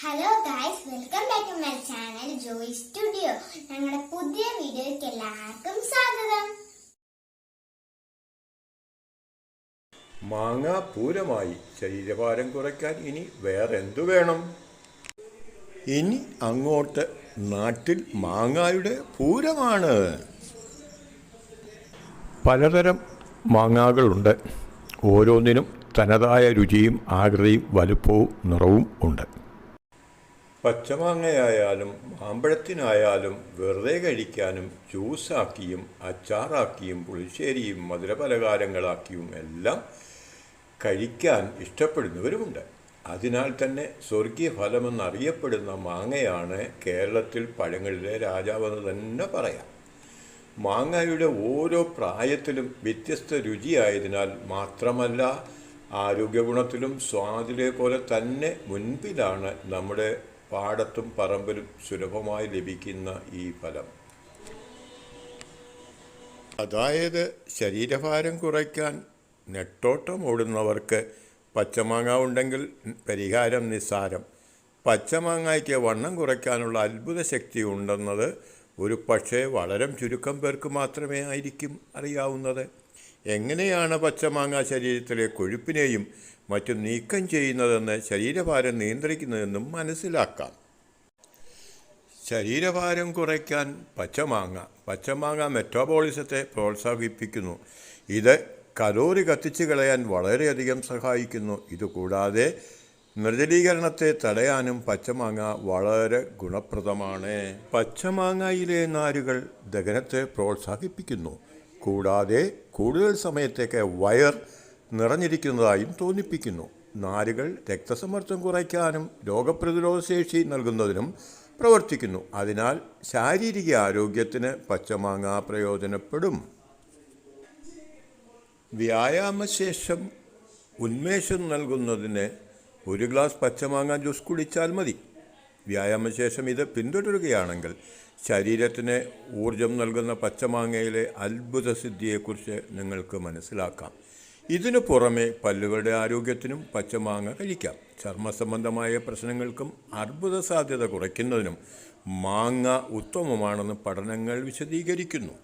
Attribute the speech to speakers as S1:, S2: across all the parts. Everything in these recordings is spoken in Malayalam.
S1: Hello guys welcome back to my channel Joy studio ഞങ്ങളുടെ പുതിയ വീഡിയോയ്ക്ക് എല്ലാവർക്കും സ്വാഗതം.
S2: മാങ്ങ പൂരമായി ശരീരഭാരം കുറയ്ക്കാൻ ഇനി വേറെന്തു വേണം? ഇനി അങ്ങോട്ട് നാട്ടിൽ മാങ്ങായുടെ പൂരമാണ്. പലതരം മാങ്ങാകളുണ്ട്. ഓരോന്നിനും തനതായ രുചിയും ആകൃതിയും വലുപ്പവും നിറവും ഉണ്ട്. പച്ചമാങ്ങയായാലും മാമ്പഴത്തിനായാലും വെറുതെ കഴിക്കാനും ജ്യൂസാക്കിയും അച്ചാറാക്കിയും പുളിശ്ശേരിയും മധുരപലഹാരങ്ങളാക്കിയും എല്ലാം കഴിക്കാൻ ഇഷ്ടപ്പെടുന്നവരുമുണ്ട്. അതിനാൽ തന്നെ സ്വർഗീയ ഫലമെന്നറിയപ്പെടുന്ന മാങ്ങയാണ് കേരളത്തിൽ പഴങ്ങളിലെ രാജാവെന്ന് തന്നെ പറയാം. മാങ്ങയുടെ ഓരോ പ്രായത്തിലും വ്യത്യസ്ത രുചിയായതിനാൽ മാത്രമല്ല ആരോഗ്യഗുണത്തിലും സ്വാദിലെ പോലെ തന്നെ മുൻപിലാണ് നമ്മുടെ പാടത്തും പറമ്പിലും സുലഭമായി ലഭിക്കുന്ന ഈ ഫലം. അതായത് ശരീരഭാരം കുറയ്ക്കാൻ നെട്ടോട്ടം ഓടുന്നവർക്ക് പച്ചമാങ്ങ ഉണ്ടെങ്കിൽ പരിഹാരം നിസ്സാരം. പച്ചമാങ്ങയ്ക്ക് വണ്ണം കുറയ്ക്കാനുള്ള അത്ഭുത ശക്തി ഉണ്ടെന്നത് ഒരു പക്ഷേ വളരെ ചുരുക്കം പേർക്ക് മാത്രമേ ആയിരിക്കും അറിയാവുന്നത്. എങ്ങനെയാണ് പച്ചമാങ്ങ ശരീരത്തിലെ കൊഴുപ്പിനെയും മറ്റും നീക്കം ചെയ്യുന്നതെന്ന് ശരീരഭാരം നിയന്ത്രിക്കുന്നതെന്നും മനസ്സിലാക്കാം. ശരീരഭാരം കുറയ്ക്കാൻ പച്ചമാങ്ങ പച്ചമാങ്ങ മെറ്റാബോളിസത്തെ പ്രോത്സാഹിപ്പിക്കുന്നു. ഇത് കലോറി കത്തിച്ചു കളയാൻ വളരെയധികം സഹായിക്കുന്നു. ഇതുകൂടാതെ നിർജലീകരണത്തെ തടയാനും പച്ചമാങ്ങ വളരെ ഗുണപ്രദമാണ്. പച്ചമാങ്ങയിലെ നാരുകൾ ദഹനത്തെ പ്രോത്സാഹിപ്പിക്കുന്നു. കൂടാതെ കൂടുതൽ സമയത്തേക്ക് വയർ നിറഞ്ഞിരിക്കുന്നതായും തോന്നിപ്പിക്കുന്നു. നാരുകൾ രക്തസമ്മർദ്ദം കുറയ്ക്കാനും രോഗപ്രതിരോധ ശേഷി നൽകുന്നതിനും പ്രവർത്തിക്കുന്നു. അതിനാൽ ശാരീരിക ആരോഗ്യത്തിന് പച്ചമാങ്ങ പ്രയോജനപ്പെടും. വ്യായാമശേഷം ഉന്മേഷം നൽകുന്നതിന് ഒരു ഗ്ലാസ് പച്ചമാങ്ങ ജ്യൂസ് കുടിച്ചാൽ മതി. വ്യായാമശേഷം ഇത് പിന്തുടരുകയാണെങ്കിൽ ശരീരത്തിന് ഊർജം നൽകുന്ന പച്ചമാങ്ങയിലെ അത്ഭുത സിദ്ധിയെക്കുറിച്ച് നിങ്ങൾക്ക് മനസ്സിലാക്കാം. ഇതിനു പുറമെ പല്ലുകളുടെ ആരോഗ്യത്തിനും പച്ചമാങ്ങ കഴിക്കാം. ചർമ്മ സംബന്ധമായ പ്രശ്നങ്ങൾക്കും അർബുദ സാധ്യത കുറയ്ക്കുന്നതിനും മാങ്ങ ഉത്തമമാണെന്ന് പഠനങ്ങൾ വിശദീകരിക്കുന്നു.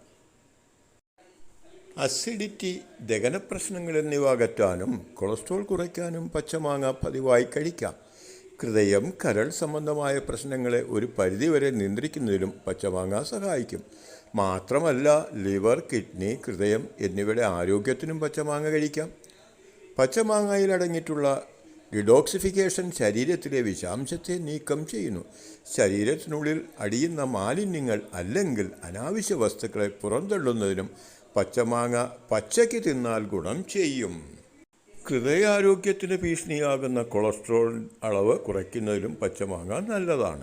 S2: അസിഡിറ്റി ദഹനപ്രശ്നങ്ങൾ എന്നിവ അകറ്റാനും കൊളസ്ട്രോൾ കുറയ്ക്കാനും പച്ചമാങ്ങ പതിവായി കഴിക്കാം. ഹൃദയം കരൾ സംബന്ധമായ പ്രശ്നങ്ങളെ ഒരു പരിധിവരെ നിയന്ത്രിക്കുന്നതിലും പച്ചമാങ്ങ സഹായിക്കും. മാത്രമല്ല ലിവർ കിഡ്നി ഹൃദയം എന്നിവയുടെ ആരോഗ്യത്തിനും പച്ചമാങ്ങ കഴിക്കാം. പച്ചമാങ്ങയിൽ അടങ്ങിയിട്ടുള്ള ഡിഡോക്സിഫിക്കേഷൻ ശരീരത്തിലെ വിഷാംശത്തെ നീക്കം ചെയ്യുന്നു. ശരീരത്തിനുള്ളിൽ അടിയുന്ന മാലിന്യങ്ങൾ അല്ലെങ്കിൽ അനാവശ്യ വസ്തുക്കളെ പുറന്തള്ളുന്നതിനും പച്ചമാങ്ങ പച്ചയ്ക്ക് തിന്നാൽ ഗുണം ചെയ്യും. ഹൃദയാരോഗ്യത്തിന് ഭീഷണിയാകുന്ന കൊളസ്ട്രോൾ അളവ് കുറയ്ക്കുന്നതിലും പച്ചമാങ്ങ നല്ലതാണ്.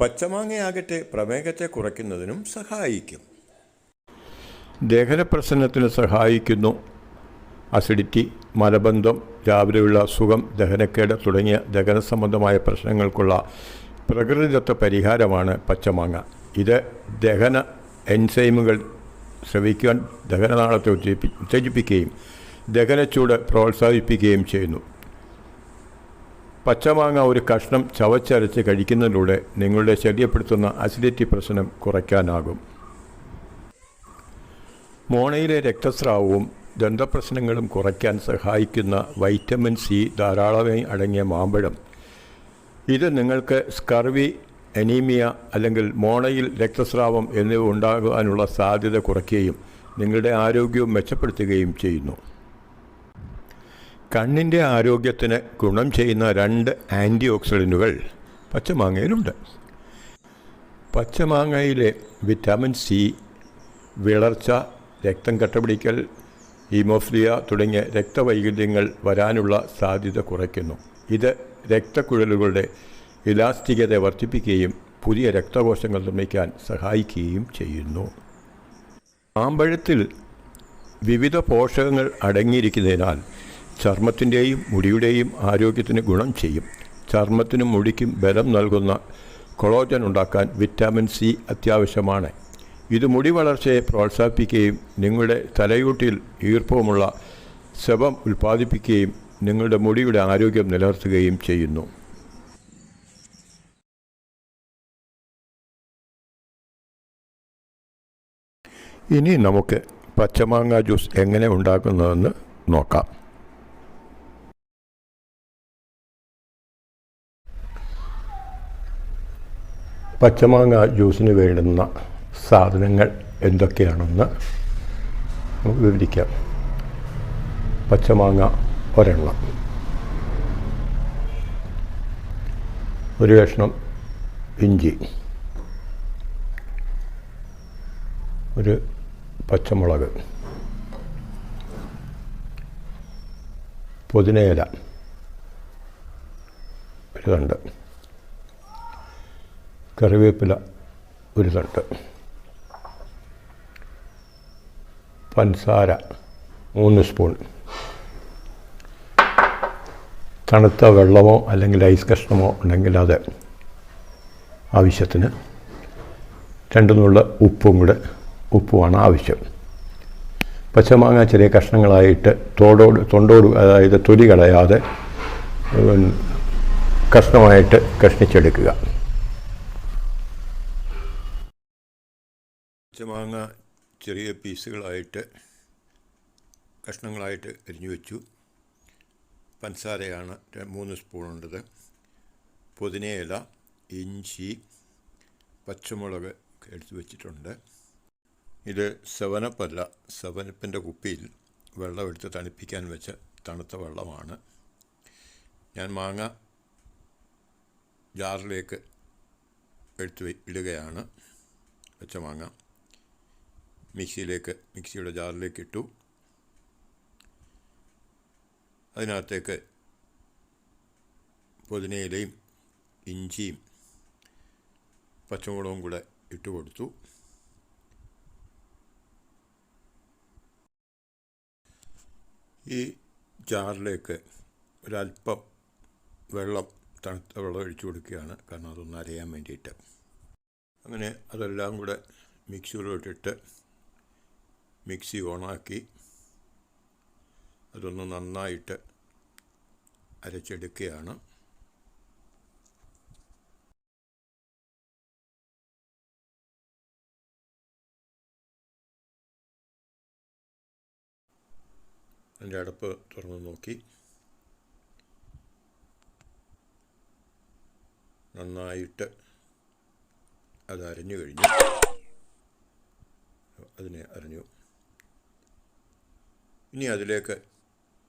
S2: പച്ചമാങ്ങയാകട്ടെ പ്രമേഹത്തെ കുറയ്ക്കുന്നതിനും സഹായിക്കും. ദഹനപ്രസന്നത്തിന് സഹായിക്കുന്നു. അസിഡിറ്റി മലബന്ധം രാവിലെയുള്ള അസുഖം ദഹനക്കേട് തുടങ്ങിയ ദഹന സംബന്ധമായ പ്രശ്നങ്ങൾക്കുള്ള പ്രകൃതിദത്ത പരിഹാരമാണ് പച്ചമാങ്ങ. ഇത് ദഹന എൻസൈമുകൾ ശ്രവിക്കുവാൻ ദഹനനാളത്തെ ഉത്തേജിപ്പി ഉത്തേജിപ്പിക്കുകയും ദഹനച്ചൂട് പ്രോത്സാഹിപ്പിക്കുകയും ചെയ്യുന്നു. പച്ചമാങ്ങ ഒരു കഷ്ണം ചവച്ചരച്ച് കഴിക്കുന്നതിലൂടെ നിങ്ങളുടെ ശല്യപ്പെടുത്തുന്ന അസിഡിറ്റി പ്രശ്നം കുറയ്ക്കാനാകും. മോണയിലെ രക്തസ്രാവവും ദന്തപ്രശ്നങ്ങളും കുറയ്ക്കാൻ സഹായിക്കുന്ന വൈറ്റമിൻ സി ധാരാളമായി അടങ്ങിയ മാമ്പഴം. ഇത് നിങ്ങൾക്ക് സ്കർവി അനീമിയ അല്ലെങ്കിൽ മോണയിൽ രക്തസ്രാവം എന്നിവ ഉണ്ടാകാനുള്ള സാധ്യത കുറയ്ക്കുകയും നിങ്ങളുടെ ആരോഗ്യവും മെച്ചപ്പെടുത്തുകയും ചെയ്യുന്നു. കണ്ണിന്റെ ആരോഗ്യത്തിന് ഗുണം ചെയ്യുന്ന രണ്ട് ആന്റി ഓക്സിഡന്റുകൾ പച്ചമാങ്ങയിലുണ്ട്. പച്ചമാങ്ങയിലെ വിറ്റാമിൻ സി വിളർച്ച രക്തം കട്ടപിടിക്കൽ ഹീമോഫ്ലിയ തുടങ്ങിയ രക്തവൈകല്യങ്ങൾ വരാനുള്ള സാധ്യത കുറയ്ക്കുന്നു. ഇത് രക്തക്കുഴലുകളുടെ ഇലാസ്റ്റികത വർദ്ധിപ്പിക്കുകയും പുതിയ രക്തകോശങ്ങൾ നിർമ്മിക്കാൻ സഹായിക്കുകയും ചെയ്യുന്നു. മാമ്പഴത്തിൽ വിവിധ പോഷകങ്ങൾ അടങ്ങിയിരിക്കുന്നതിനാൽ ചർമ്മത്തിന്റെയും മുടിയുടെയും ആരോഗ്യത്തിന് ഗുണം ചെയ്യും. ചർമ്മത്തിനും മുടിക്കും ബലം നൽകുന്ന കൊളോജൻ ഉണ്ടാക്കാൻ വിറ്റാമിൻ സി അത്യാവശ്യമാണ്. ഇത് മുടി വളർച്ചയെ പ്രോത്സാഹിപ്പിക്കുകയും നിങ്ങളുടെ തലയൂട്ടിൽ ഈർപ്പവുമുള്ള ശവം ഉൽപ്പാദിപ്പിക്കുകയും നിങ്ങളുടെ മുടിയുടെ ആരോഗ്യം നിലനിർത്തുകയും ചെയ്യുന്നു. ഇനി നമുക്ക് പച്ചമാങ്ങ ജ്യൂസ് എങ്ങനെ ഉണ്ടാക്കുന്നതെന്ന് നോക്കാം. പച്ചമാങ്ങ ജ്യൂസിന് വേണ്ടുന്ന സാധനങ്ങൾ എന്തൊക്കെയാണെന്ന് വിവരിക്കാം. പച്ചമാങ്ങ ഒരെണ്ണം. ഒരു കഷ്ണം ഇഞ്ചി. ഒരു പച്ചമുളക്. പുതിനയില. ഒരു തണ്ട്. കറിവേപ്പില ഒരു തട്ട്. പഞ്ചസാര മൂന്ന് സ്പൂൺ തണുത്ത വെള്ളമോ അല്ലെങ്കിൽ ഐസ് കഷ്ണമോ ഉണ്ടെങ്കിൽ അത് ആവശ്യത്തിന് രണ്ട് നുള്ള ഉപ്പും കൂടെ ഉപ്പുമാണ് ആവശ്യം. പച്ചമാങ്ങ ചെറിയ കഷ്ണങ്ങളായിട്ട് തോടോട് തൊണ്ടോട് അതായത് തൊലി കളയാതെ കഷ്ണമായിട്ട് കഷ്ണിച്ചെടുക്കുക. പച്ചമാങ്ങ ചെറിയ പീസുകളായിട്ട് കഷ്ണങ്ങളായിട്ട് എരിഞ്ഞു വെച്ചു. പഞ്ചസാരയാണ് മൂന്ന് സ്പൂണുണ്ടത് പുതിനയില ഇഞ്ചി പച്ചമുളക് എടുത്തു വെച്ചിട്ടുണ്ട്. ഇത് സെവനപ്പല്ല സെവനപ്പിന്റെ കുപ്പിയിൽ വെള്ളമെടുത്ത് തണുപ്പിക്കാൻ വെച്ച തണുത്ത വെള്ളമാണ്. ഞാൻ മാങ്ങ ജാറിലേക്ക് എടുത്ത് ഇടുകയാണ് പച്ചമാങ്ങ മിക്സിയിലേക്ക് മിക്സിയുടെ ജാറിലേക്ക് ഇട്ടു. അതിനകത്തേക്ക് പുതിനയിലയും ഇഞ്ചിയും പച്ചമുളകും കൂടെ ഇട്ട് കൊടുത്തു. ഈ ജാറിലേക്ക് ഒരല്പം വെള്ളം തണുത്ത വെള്ളം ഒഴിച്ചു കൊടുക്കുകയാണ്. കാരണം അതൊന്ന് അരയാൻ വേണ്ടിയിട്ട്. അങ്ങനെ അതെല്ലാം കൂടെ മിക്സിയിലോട്ടിട്ട് മിക്സി ഓണാക്കി അതൊന്ന് നന്നായിട്ട് അരച്ചെടുക്കുകയാണ്. അതിന്റെ അടുപ്പ് തുറന്ന് നോക്കി. നന്നായിട്ട് അത് അരഞ്ഞു കഴിഞ്ഞു. അതിനെ അരഞ്ഞു. ഇനി അതിലേക്ക്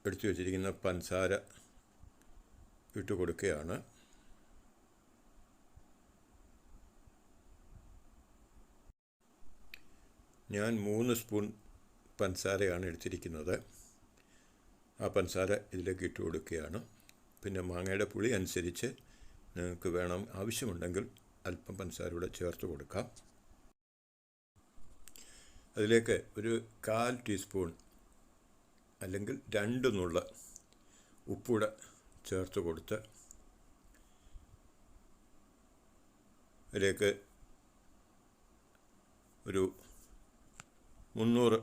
S2: എടുത്തു വച്ചിരിക്കുന്ന പഞ്ചസാര ഇട്ട് കൊടുക്കുകയാണ്. ഞാൻ മൂന്ന് സ്പൂൺ പഞ്ചസാരയാണ് എടുത്തിരിക്കുന്നത്. ആ പഞ്ചസാര ഇതിലേക്ക് ഇട്ട് കൊടുക്കുകയാണ്. പിന്നെ മാങ്ങയുടെ പുളി അനുസരിച്ച് നിങ്ങൾക്ക് വേണം ആവശ്യമുണ്ടെങ്കിൽ അല്പം പഞ്ചസാര കൂടെ ചേർത്ത് കൊടുക്കാം. അതിലേക്ക് ഒരു കാൽ ടീസ്പൂൺ അല്ലെങ്കിൽ രണ്ട് നുള്ള ഉപ്പൂടെ ചേർത്ത് കൊടുത്ത് അതിലേക്ക് ഒരു മുന്നൂറ്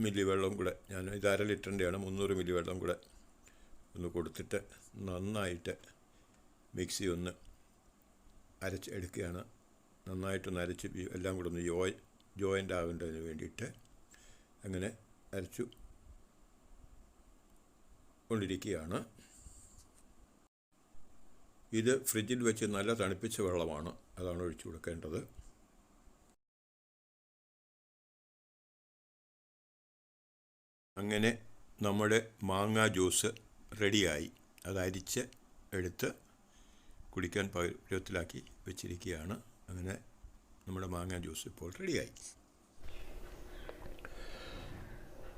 S2: മില്ലി വെള്ളം കൂടെ ഞാൻ ഇത് അര ലിറ്ററിന്റെയാണ് മുന്നൂറ് മില്ലി വെള്ളം കൂടെ ഒന്ന് കൊടുത്തിട്ട് നന്നായിട്ട് മിക്സി ഒന്ന് അരച്ച് എടുക്കുകയാണ്. നന്നായിട്ടൊന്ന് അരച്ച് എല്ലാം കൂടെ ഒന്ന് ജോയ് ജോയിന്റ് ആകേണ്ടതിന് വേണ്ടിയിട്ട് അങ്ങനെ അരച്ചു കൊണ്ടിരിക്കുകയാണ് ഇത് ഫ്രിഡ്ജിൽ വെച്ച് നല്ല തണുപ്പിച്ച വെള്ളമാണ്. അതാണ് ഒഴിച്ചു കൊടുക്കേണ്ടത്. അങ്ങനെ നമ്മുടെ മാങ്ങ ജ്യൂസ് റെഡിയായി. അത് അരിച്ച് എടുത്ത് കുടിക്കാൻ പരുവത്തിലാക്കി വെച്ചിരിക്കുകയാണ്. അങ്ങനെ നമ്മുടെ മാങ്ങ ജ്യൂസ് ഇപ്പോൾ റെഡിയായി.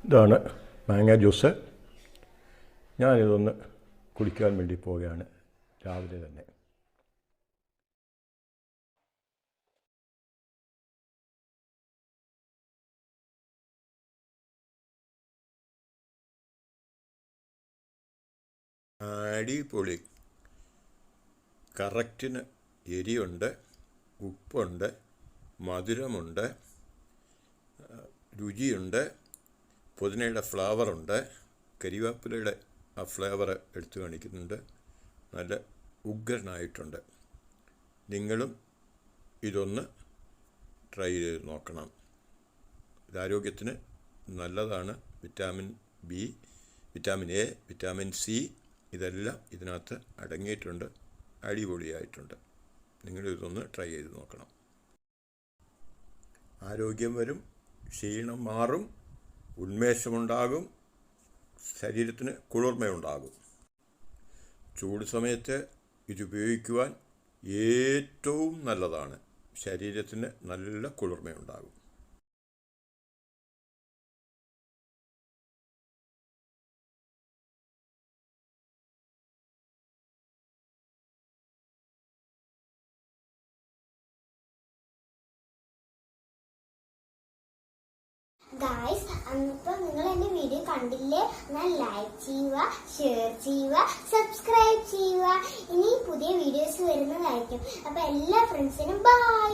S2: ഇതാണ് മാങ്ങ ജ്യൂസ്. ഞാനിതൊന്ന് കുളിക്കാൻ വേണ്ടി പോവുകയാണ്. രാവിലെ തന്നെ. അടിപൊളി. കറക്റ്റിന് എരിയുണ്ട് ഉപ്പുണ്ട് മധുരമുണ്ട് രുചിയുണ്ട് പുതിനയുടെ ഫ്ലേവറുണ്ട് കരിവേപ്പിലയുടെ ആ ഫ്ലേവർ എടുത്തു കാണിക്കുന്നുണ്ട്. നല്ല ഉഗ്രനായിട്ടുണ്ട്. നിങ്ങളും ഇതൊന്ന് ട്രൈ ചെയ്ത് നോക്കണം. ഇത് ആരോഗ്യത്തിന് നല്ലതാണ്. Vitamin B vitamin A vitamin C ഇതെല്ലാം ഇതിനകത്ത് അടങ്ങിയിട്ടുണ്ട്. അടിപൊളിയായിട്ടുണ്ട്. നിങ്ങൾ ഇതൊന്ന് ട്രൈ ചെയ്ത് നോക്കണം. ആരോഗ്യം വരും ക്ഷീണം മാറും ഉന്മേഷമുണ്ടാകും. ശരീരത്തിന് കുളിർമയുണ്ടാകും. ചൂട് സമയത്ത് ഇതുപയോഗിക്കുവാൻ ഏറ്റവും നല്ലതാണ്. ശരീരത്തിന് നല്ല കുളിർമയുണ്ടാകും.
S1: ഗായ്സ് അന്നിപ്പം നിങ്ങൾ എന്റെ വീഡിയോ കണ്ടില്ലേ? എന്നാൽ ലൈക്ക് ചെയ്യുക ഷെയർ ചെയ്യുക സബ്സ്ക്രൈബ് ചെയ്യുക. ഇനി പുതിയ വീഡിയോസ് വരുന്നതായിരിക്കും. അപ്പൊ എല്ലാ ഫ്രണ്ട്സിനും ബൈ